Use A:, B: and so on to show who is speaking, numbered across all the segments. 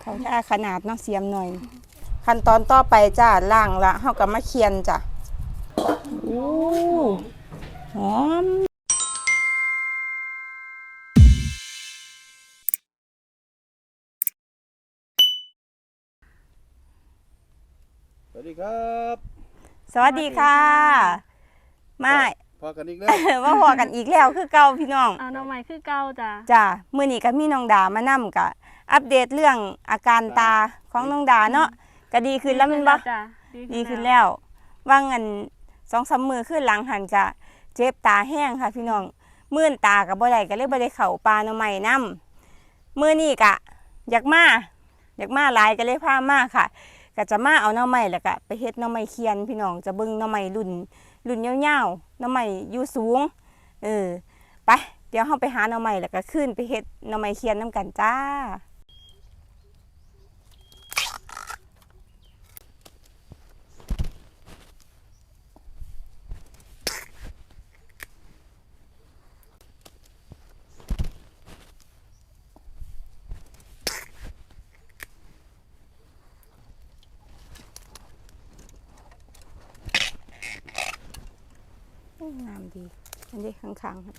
A: เขาท่าขนาดเนาะเสียมหน่อย ขั้นตอนต่อไปจ้าล่างละเฮาก็มาเคียนจ้ะอู้หอม
B: สวัสดีครับ
A: สวัสดีค่ะ มา
B: พอกันอีกแล้ว
A: มาพอกันอีกแล้วคือเก่าพี่น้อง
C: เอาน้องใหม่คือเก่าจ้ะ
A: จ้ามื้อนี้ก็มีน้องดามานํกะ อัปเดตเรื่องอาการตาของน้องดาเนาะก็ดีขึ้นแล้วแมันบ่
C: จ้ะ
A: ดีขึ้นแล้ว ว่างันสองสามมือขึ้นหลังหันกะ เจ็บตาแห้งค่ะ พี่น้องมื่นตากับบ่ได้ก็เลยบ่ได้เข้าปลาหน่อไม้นํมื้อนี้กะ อยากมาอยากมาหลายก็เลยพามาค่ะ ก็จะมาเอาหน่อไม้แล้วก็ไปเฮ็ดหน่อไม้เคียนพี่น้องจะเบิ่งหน่อไม้รุ่นรุ่นยาวๆหน่อไม้อยู่สูงเออไปเดี๋ยวเฮาไปหาหน่อไม้แล้วก็ขึ้นไปเฮ็ดหน่อไม้เคียนนํกันจ้า งามดี อันนี้ข้างๆครับ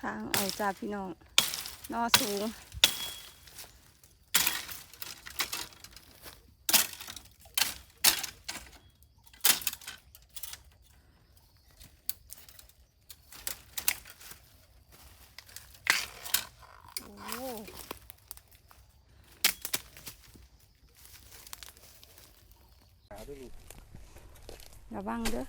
A: ทางเอาจ้าพี่น้องนอสูง โอ้
B: หา ด้วยลูก
A: ระวังเด้อ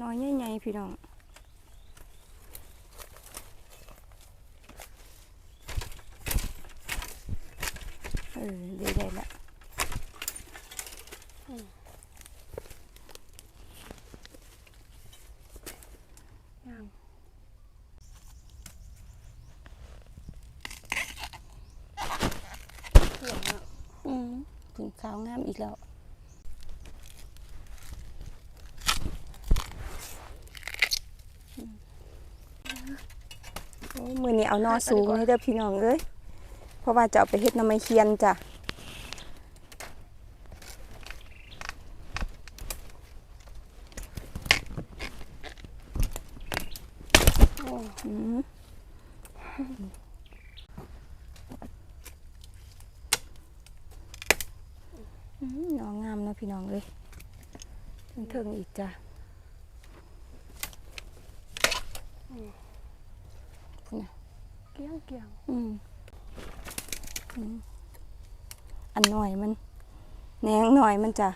A: น้อยใหญ่ๆพี่น้อง เออดีได้ละอืมถึงขาวงามอีกแล้ว โอ้ มือนี้เอานอสูงเลยเด้อพี่น้องเอ้ยเพราะว่าจะเอาไปเฮ็ดหน้ำไม้เคียนจ้ะ อืมอืมน้องงามเนาะพี่น้องเลยเทิงๆอีกจ้ะพุ่นน่ะ
C: เกี้ยงเกี้ยง
A: อืมอืมอันหน่อยมันแหนงหน่ อยมันจะ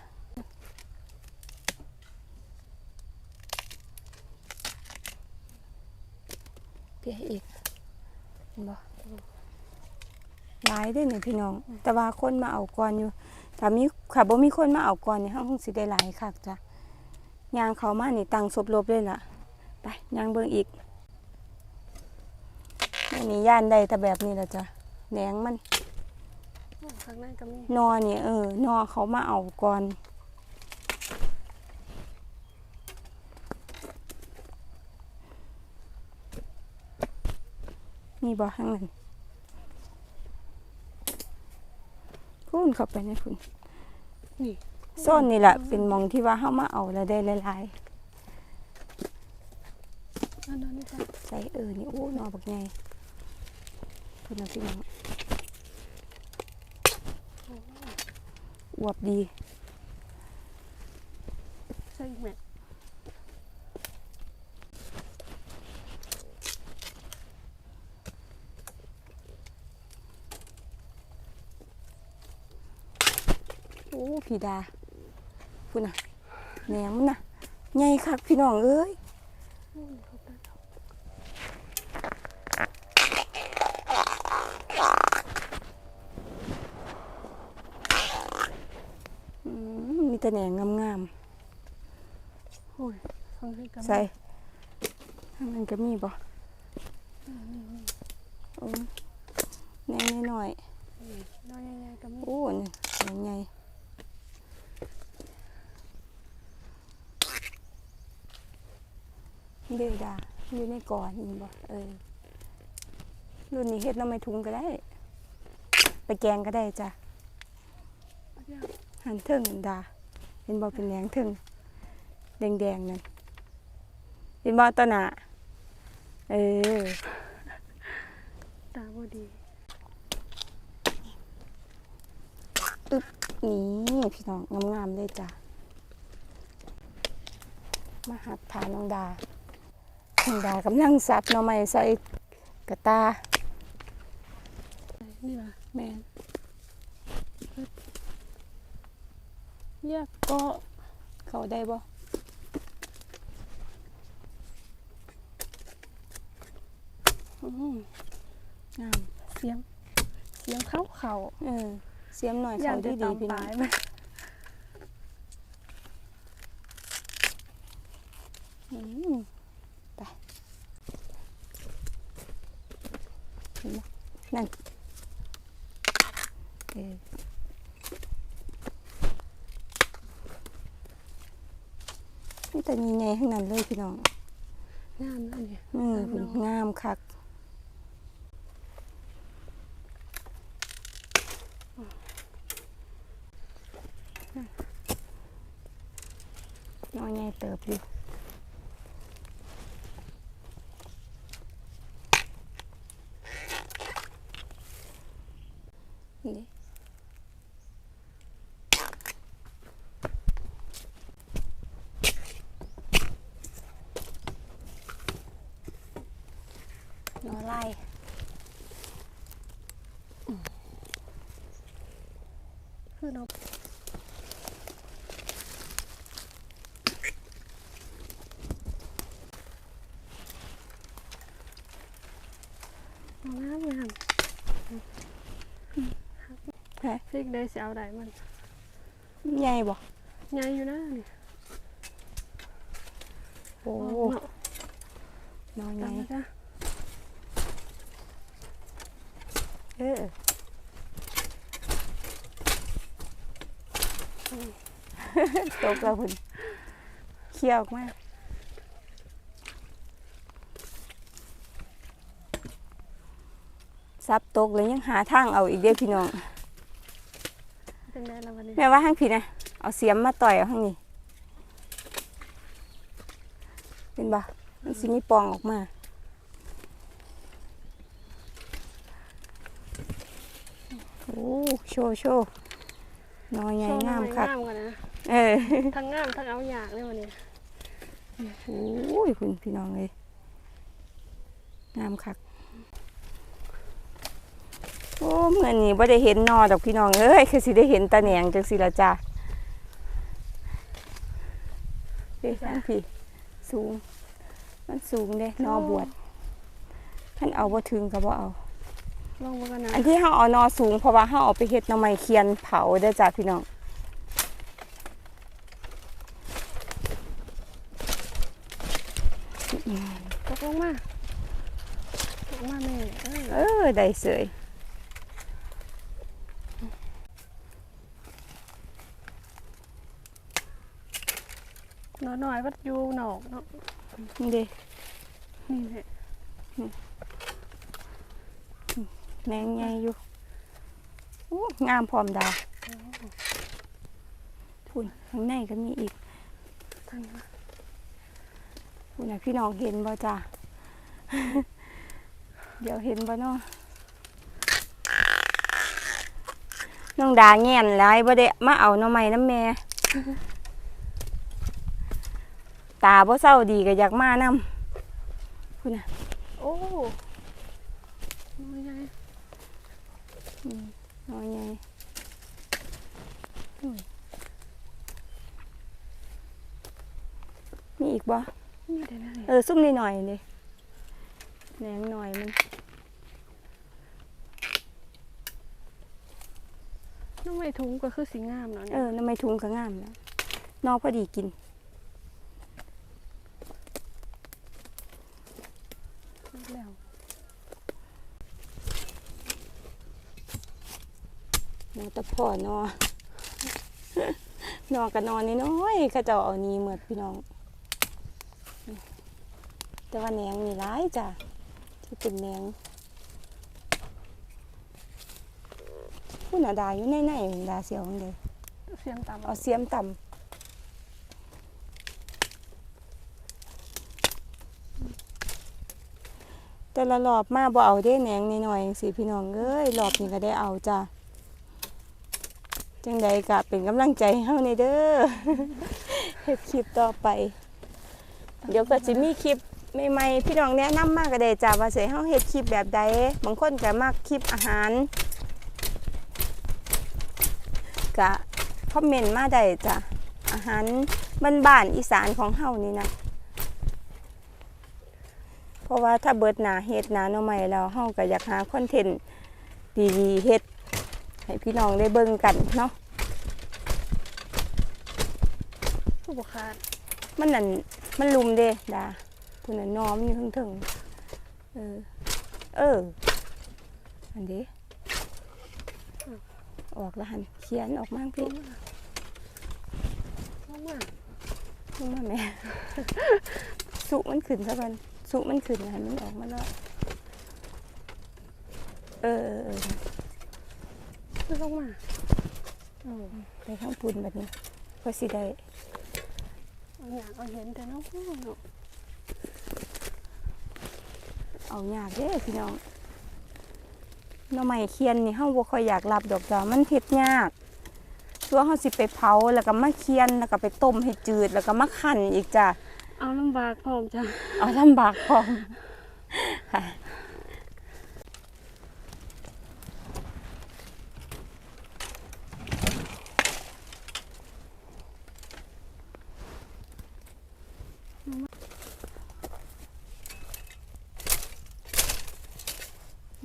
A: เปียอีกบ่หลายด้วยนี่พี่น้อง แต่ว่าคนมาเอาก่อนอยู่ถ้ามีค่ะบ่มีคนมาเอาก่อนนี่เฮาคงสิได้หลายคักจ้ะยางเขามานี่ตังศพลบเลยล่ะ ไปยางเบิ่งอีกอันนี้ย่านได้แต่แบบนี้ละจ้ะแหนงมัน
C: ข้างในก็มี
A: นอเนี่ยเออนอเขามาเอาก่อนนี่บ่ข้างนั้นพุ่นเข้าไปในพุ่น
C: นี่
A: ซ่อนนี่แหละเป็นหมองที่ว่าเขามาเอาแล้วได้หลาย
C: อันนั้นนี่จ้ะ
A: ๆใส่เออนี่โอ้นอบักไงพุ่นนะพี่น้อง อวบดี
C: ใช่อีกแม่
A: โอ้พี่ดาพุ่นน่ะแหนมมันน่ะใหญ่คักพี่น้องเอ้ย
C: อืมเขาตัดออก
A: อืมมี แต่แหนงงาม
C: โอ้ยฟังให้กำ
A: ๆใส่ทางนั้นก็มีบ่โอ้แหนงน้อย
C: น้อยใหญ่ๆก็มี
A: ๆโอ้นี่แหนงใหญ่เดดาอยู่ในก่อนนี่บ่เออรุ่นนี้เฮ็ดน้ำไม่ทุงก็ได้ ไปแกงก็ได้จ้ะ
C: เอาเดี๋ยว
A: หันเทิงอันดา เห็นบ่เป็นแดงเทิงแดงๆนั่นเห็นบ่ต้นน่ะเออ
C: ตาบ่ดี
A: นี่พี่น้องงามๆเลยจ้ะมาหัดทานน้องดาน้องดากำลังสับหน่อไม้ใส่กระตา
C: นี่ล่ะ
A: แม่ น
C: แยก
A: ก็เข้าได้บ่อืมงาม
C: เสียงเสียงเข้าเข่า
A: เออเสียมหน่อย
C: ย่า
A: เขา
C: น
A: ดี
C: จะ
A: ดี
C: ตาม
A: พี่น้อ
C: ตาง ยมัน
A: อืมไปเห็นไหมนั่นเออ นี่แต่มีไงข้างนั้นเลยพี่น้อง
C: งามนั่นเนี่ย
A: อืมคุณงามคักน้อยใหญ่เติบอยู่นี่น้อไล่
C: คือเราเอา งามงาม
A: แฮะ
C: พริกได้เสิเอาได้มัน
A: ใหญ่บ่
C: ใหญ่อยู่นะนี่
A: โอ้
C: น้
A: อยใหญ่
C: จ้ะ
A: เออตกแล้วคุณเคี่ยวมาก ซับตกเลยยังหาทางเอาอีกเด้อพี่น้อง
C: เป็นไงละวันนี้
A: แม่ว่าห้างผิดนะเอาเสียมมาต่อยเอาห้างนี้เป็นบ่มันสิมีปองออกมาโอ้โชว์โชว์น้อยใหญ่งาม
C: ครั
A: คั
C: บ
A: ก
C: งามกันนะ
A: เออ
C: ทั้งงามทั้งเอาอยากเลยวันนี้
A: โอ้ยคุณพี่น้องเลยงามคัก โอ้เมื่อนี้บ่ได้เห็นนอดอกพี่น้องเอ้ยคือสิได้เห็นตาแหนงจังสิละจ้าพี่ทางพี่สูง มันสูงเด้นอบวชท่านเอาบ่ถึงก็บ่เอา
C: ลองมากันนะ
A: อันที่เฮาเอานอสูงเพราะว่าเฮาเอาไปเฮ็ดหน่อไม้เคียนเผาเด้อจ้าพี่น้อง
C: ตกลงมาตกมาแม่เออ
A: เออได้เสย
C: น้อย หน่อยวัดอยู่หนอกเนาะ
A: นี่ด้
C: นี่แหละ
A: แหนงใหญ่อยู่งามพร้อมดาพุ่นข้างในก็มีอีก
C: ท่านว่า
A: พุ่นนะพี่น้องเห็นบ่จ้าเดี๋ยวเห็นบ่เนาะน้องดาแง่นหลายบ่ได้มาเอาหน่อไม้น้ำแม่ ตาบ่เศร้าดีก็อยากมานํพุ่นน่ะ
C: โอ้น้อยใหญ่
A: น้อยใหญ่มีอีกบ่
C: นี่เดี๋ยวนะ
A: เออซุ่มนิดหน่อยดิแหนงหน่อยมัน
C: น้องไม่ถุงก็คือสีงามเนาะ
A: เอ
C: เนี่ย
A: อน้ำไม้ทุงก็งามแล้วนอกพอดีกิน
C: แล้ว
A: นอตะพ่อนอนอกับนอนนี่น้อยๆเขาเจ้าเอานี้เหมือดพี่น้อง แต่ว่าแหนงมีร้ายจ้ะที่เป็นแหนงผู้นาดาอยู่ในในๆดาเสียวของเดย
C: เสียงต่ำ
A: เอาเสียมต่ำแต่ละรอบมาบ่เอาได้แหนงนิดหน่อยๆสิพี่น้องเอ้ยรอบนี้ก็ได้เอาจ้ะ จังใดก็เป็นกำลังใจให้เฮาในเด้อเฮ็ดคลิปต่อไป เดี๋ยวก็สิมีคลิปใหม่ๆพี่น้องแนะนำมากก็ได้จ้าว่าสิให้เฮาเฮ็ดคลิปแบบใดบางคนก็มักคลิปอาหารก็คอมเมนต์มาได้จ้ะอาหารบ้านๆอีสานของเฮานี่นะเพราะว่าถ้าเบิดหนาเฮ็ดหนาหน่อใหม่แล้วเฮาก็อยากหาคอนเทนต์ดีๆเฮ็ด ให้พี่น้องได้เบิ่งกันเนาะ
C: ผู้บกขาด
A: มันนั่นมันลุมเด้ดาคุณน่ะน้อมนอยู่เทึงๆเออ เออ อันเด้ออกแล้วหันเขียนออกมาพี่
C: มากมาก
A: ลงมาแม่ สุมันขึ้นซะกันสุมันขึ้นให้มันออกมาแล้ว เออเออเออ
C: คือ ลงมา
A: เออไปข้างปุ่นแบบนี้ก็สิได้
C: เอาอย่างเอาเห็นแต่น้องพูดเนาะ
A: เอายากเด้พี่น้องหน่อไม้เคียนนี่เฮาบ่ค่อยอยากรับดอกจ้ามันเฮ็ดยากตัวเฮาสิไปเผาแล้วก็มาเคียนแล้วก็ไปต้มให้จืดแล้วก็มาคั่นอีกจ้ะ
C: เอาลำบากพร้อมจ้ะ
A: เอาลำบากพร้อมค่ะ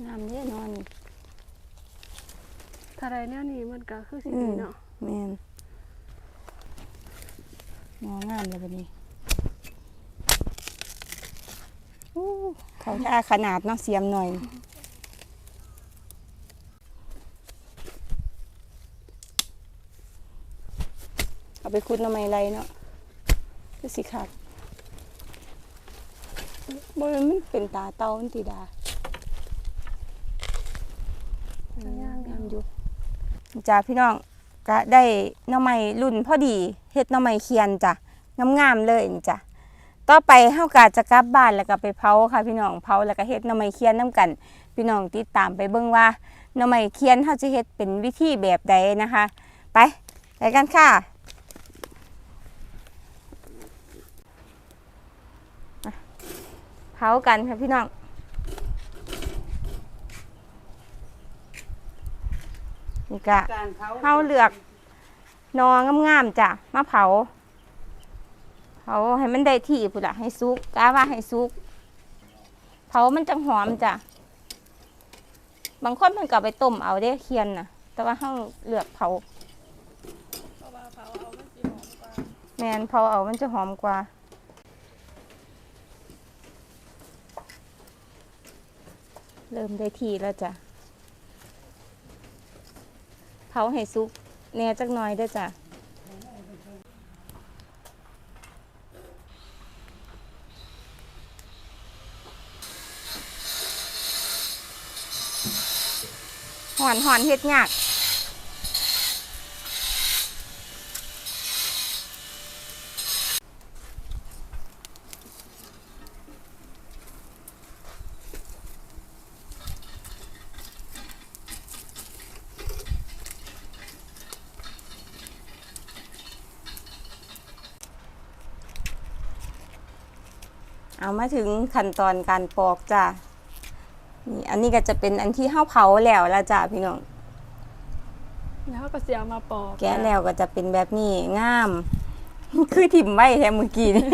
A: งามเด้นอนนี่
C: ถ้าไรเนี่ยนี่มัน ก็คือสี
A: อื
C: ดี
A: ม
C: เนาะ
A: แมนงองามเลยบัดนี้เขาท่าขนาดเนาะเสียมหน่อยเอาไปคุดน้ำไม้ไรเนาะคือสิครับบ่แม่นมันเป็นตาเต้ามันติดา
C: แต่ย่าง
A: งามอยู่ จ้าพี่น้องก็ได้น้ำไม้รุ่นพอดีเฮ็ดน้ำไม้เคียนจ้ะงามๆเลยจ้ะต่อไปเฮาก็จะกลับบ้านแล้วก็ไปเผาค่ะ พี่น้องเผาแล้วก็เฮ็ดน้ำไม้เคียนนํกัน พี่น้องติดตามไปเบิ่งว่าน้ำไม้เคียนเฮาจะเฮ็ดเป็นวิธีแบบใดนะคะ ไปไปกันค่ะเผากันค่ะพี่น้อง ก็เฮาเลือกนองามๆจ้ะมาเผาเผาให้มันได้ที่พุ่นละให้สุกกะว่าให้สุก เผามันจังหอมจ้ะบางคนเพิ่นก็เอาไปต้มเอาเด้เคียนน่ะ แต่ว่าเฮาเลือกเผาแมนเผาเอามันจะหอมกว่าเริ่มได้ทีแล้วจ้ะ เผาให้สุกแหน่จักหน่อยเด้อจ้ะหอนหอนเฮ็ดยาก มาถึงขั้นตอนการปอกจ้ะนี่อันนี้ก็จะเป็นอันที่เฮาเผาแล้วละจ้ะพี่น้อง
C: แล้วก็เสียมาปอก
A: แกะแล้วก็จะเป็นแบบนี้งาม คือถิ่มไว้แท้เมื่อกี้นี่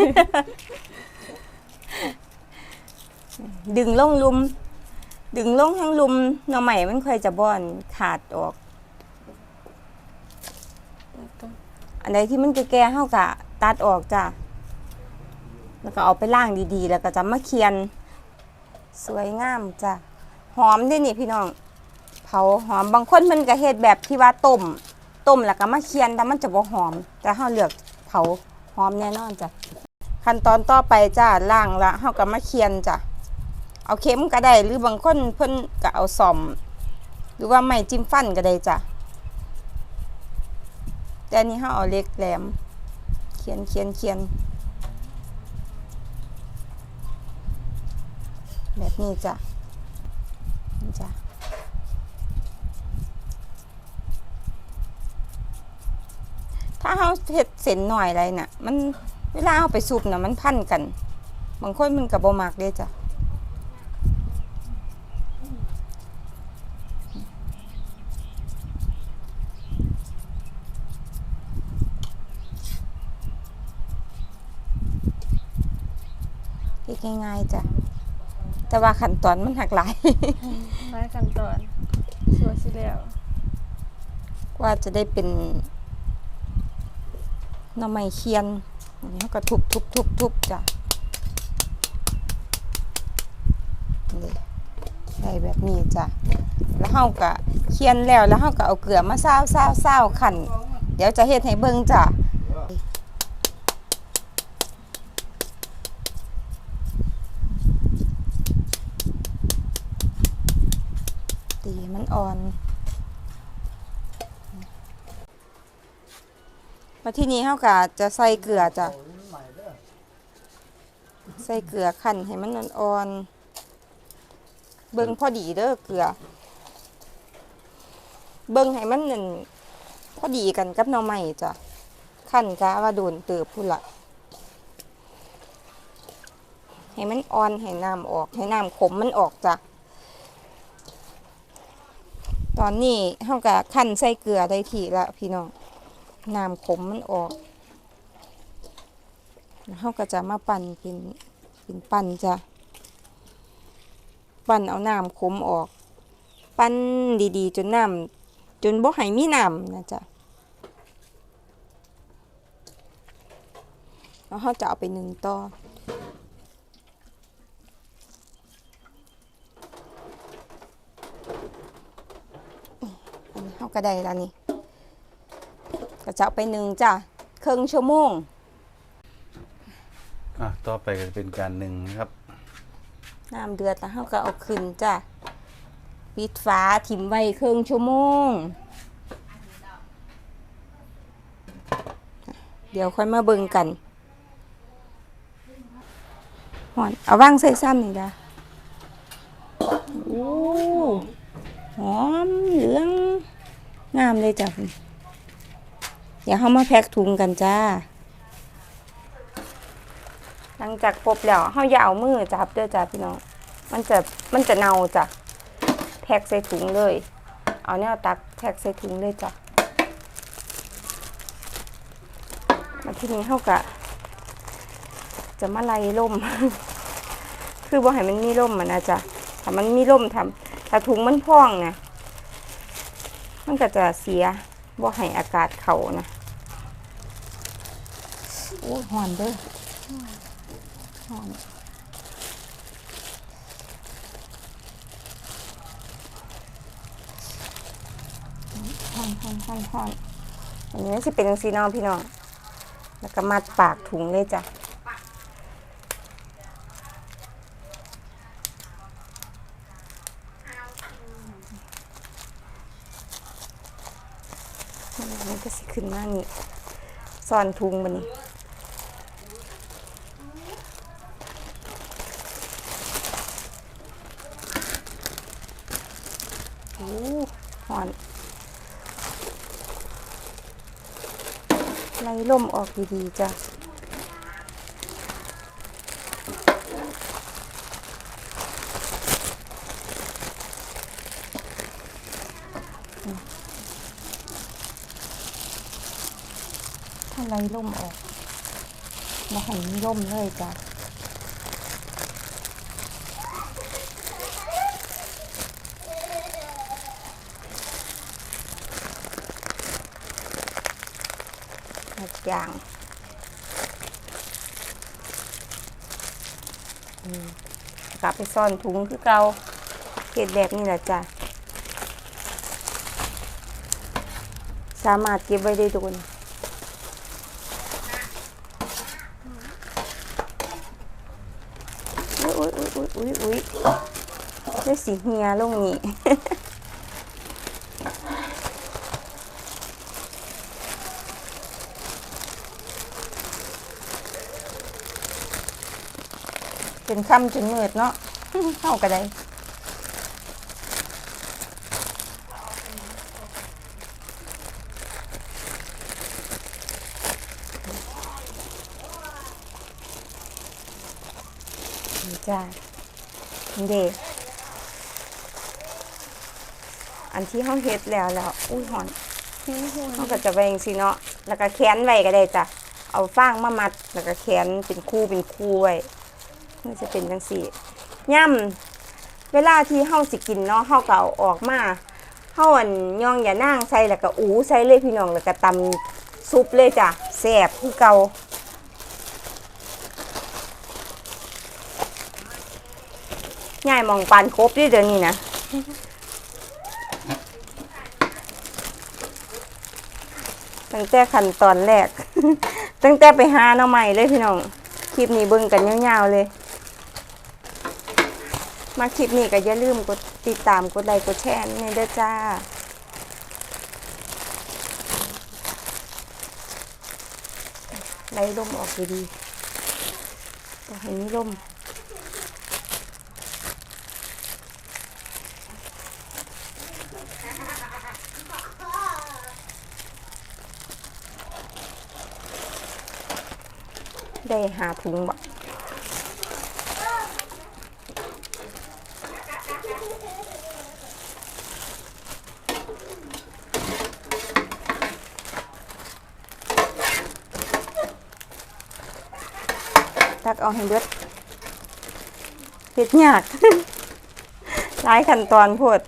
A: ดึงลงลุม ดึงลงทั้งลุมหน่อใหม่มันค่อยจะบ่อนขาดออก อันใดที่มันแก่ๆเฮากะตัดออกจ้ะ แล้วก็เอาไปล่างดีๆ แล้วก็จะมาเคียน สวยงามจ้ะหอมด้วยนี่พี่น้อง เผาหอมบางคนมันก็เฮ็ดแบบที่ว่าต้มต้มแล้วก็มาเคียนแต่มันจะบ่หอม แต่เฮาเลือกเผาหอมแน่นอนจ้ะขั้นตอนต่อไปจ้ะล่างละเฮาก็มาเคียนจ้ะเอาเข็มก็ได้หรือบางคนเพิ่นก็เอาซ่อม หรือว่าไม้จิ้มฟันก็ได้จ้ะแต่นี้เฮาเอาเหล็กแหลมเขียนเขียนเขียน แบบนี้จ้ะนี่จ้ะถ้าเราเห็ดเส้นหน่อยอะไรน่ะ มันเวลาเอาไปซุปน่ะมันพันกัน บางคนมันกับบมักเด้จ้ะง่ายๆจ้ะ แต่ว่าขั้นตอนมันหักหลาย
C: หลายขั้นตอนสวยสิแล้ว
A: กว่าจะได้เป็นหน่อไม้เคียนอันนี้เขาก็ทุบทุบทุบทุบจ้ะนี่ได้แบบนี้จ้ะแล้วเฮาก็เคียนแล้วแล้วเฮาก็เอาเกลือมาซ่าวซ่าวซ่าวขันเดี๋ยวจะเฮ็ดให้เบิ่งจ้ะ ตีให้มัน อ่อนมาที่นี้เฮาก็จะใส่เกลือจ้ะใส่เกลือคั่นให้มันอ่อนๆเบิ่งพอดีเด้อเกลือ เบิ่งให้มันนั่นพอดีกันกับหน่อไม้จ้ะคั่นกะว่าโดนเติบพุ่นละให้มันอ่อนให้น้ำออก ให้น้ำขมมันออกจ้ะ ตอนนี้เฮาก็คั่นใส่เกลือได้ทีละพี่น้องน้ำขมมันออกแล้วเราก็จะมาปั่นเป็นเป็นปั่นจ้ะปั่นเอาน้ำขมออก ปั่นดีๆ จนน้ำจนบ่ให้มีน้ำนะจ๊ะแล้วเราจะเอาไปหนึ่งต่อ อันนี้เรา ก็ได้แล้วนี่ก็จะเอาไปหนึ่งจ้ะครึ่งชั่วโมง
B: อะต่อไปก็จะเป็นการหนึ่งนะครับ
A: น้ำเดือดแล้วเราก็เอาขึ้นจ้ะปิดฝาถิ่มไว้ครึ่งชั่วโมง เดี๋ยวค่อยมาเบิ่งกันหอนเอาว่างใส่ซ้ำนี่จ้ะโอ้หอมเหลือง งามเลยจ้ะคุณเดี๋ยวเขามาแพ็คถุงกันจ้า หลังจากพบแล้วเขาอย่าเอามือจับเด้อจ้าพี่น้อง มันจะมันจะเน่าจ้ะ แพ็คใส่ถุงเลย เอาแนวตักแพ็คใส่ถุงเลยจ้ะมาที่นี้เขากะจะมาไล่ล่ม คือบ่ให้มันมีล่มมันนะจ๊ะถ้ามันมีล่มทำถ้าถุงมันพองนะ มันก็จะเสียบ่ให้อากาศเขานะโอ้หอนเด้อหอนหอนหอนหอนหอนอันนี้สิเป็นสีน้องพี่น้อง แล้วก็มัดปากถุงเลยจ้ะ มันก็สิขึ้นมานี่ ซ่อนทุงมันนี่โอ้หอนไล่ล่มออกดีๆจ้ะ ถ้าไล่ล่มออกมาให้มันร่มเลยจ้ะหมดอย่างกลับไปซ่อนถุงคือเกาเก็บแบบนี้แหละจ้ะ สามารถเก็บไว้ได้โดนอุ้ยอุ้ยอุ้ยอุ้ ยอุ้ยได้สีเฮียลงนี่เป็นคำจนมืดเนาะเข้ากันได้นี่จ้า เด็อันที่ห้องเฮ็ดแล้วแล้วอุ้ยหอน
C: นี่หัว
A: เขาก็จะแบ่งสิเนาะแล้วก็แขนไว้ก็ได้จ้ะเอาฟางมามัดแล้วก็แขนเป็นคู่เป็นคู่ไว้มันจะเป็นจังสี่ย่ำเวลาที่เฮาสิกินเนาะเฮาก็เอาออกมาเฮาอันย่องอย่านั่งใส่แล้วก็อูใส่เลยพี่น้องแล้วก็ตำซุปเลยจ้ะแซ่บคือเก่าง่ายห มองปานครบดิเดี๋ยวนี้นะตั้งแต่ขั้นตอนแรก ตั้งแต่ไปหาหน่อใหม่เลยพี่น้อง คลิปนี้เบิ่งกันยาวๆเลย มาคลิปนี้ก็อย่าลืมกดติดตามกดไลค์กดแชร์นี่เด้อจ้าไล่ลมออกดีๆต้องให้มีลม ได้หาถุงบ่ตักเอาให้เบิดเฮ็ดยาก หลายขั้นตอนโพด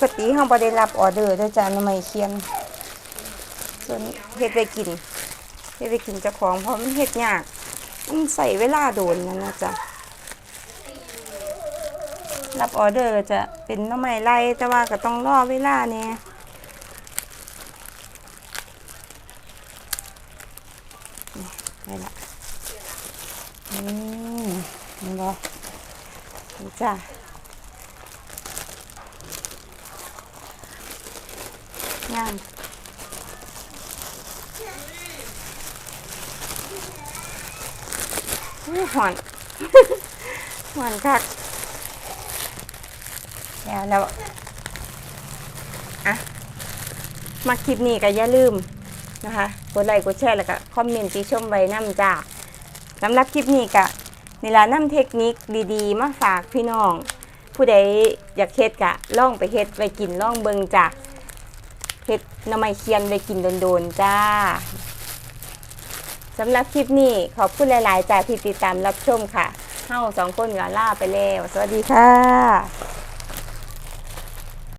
A: กติเราบ่ได้รับออเดอร์ด้วยจ้าน่อไม้เคียน ส่วนเฮ็ดไปกินเฮ็ดไปกินเจ้าของเพราะมันเฮ็ดยากมันใส่เวลาโดนนั่นนะจ๊ะรับออเดอร์จะเป็นน่อไม้ไล่แต่ว่าก็ต้องรอเวลาเนี่ยนี่ได้ละอืมนบ่นี่จ้ะ งามอู้หอนหอนคักแล้วแล้วอะมาคลิปนี้ก็อย่าลืมนะคะกดไลค์กดแชร์แล้วก็คอมเมนต์ติชมไว้น้ำจ้าสำหรับคลิปนี้ก็นี่ละน้ำเทคนิคดีๆ มาฝากพี่น้อง ผู้ใดอยากเฮ็ดกะล่องไปเฮ็ดไปกินล่องเบิงจ้ะเฮ็ดห น้ำไม้เคียนไปกินโดนๆจ้าสำหรับคลิปนี้ขอบคุณหลายๆจากที่ติดตามรับชมค่ะเฮาสองคนก็ล่าไปแล้ว สวัสดีค่ะ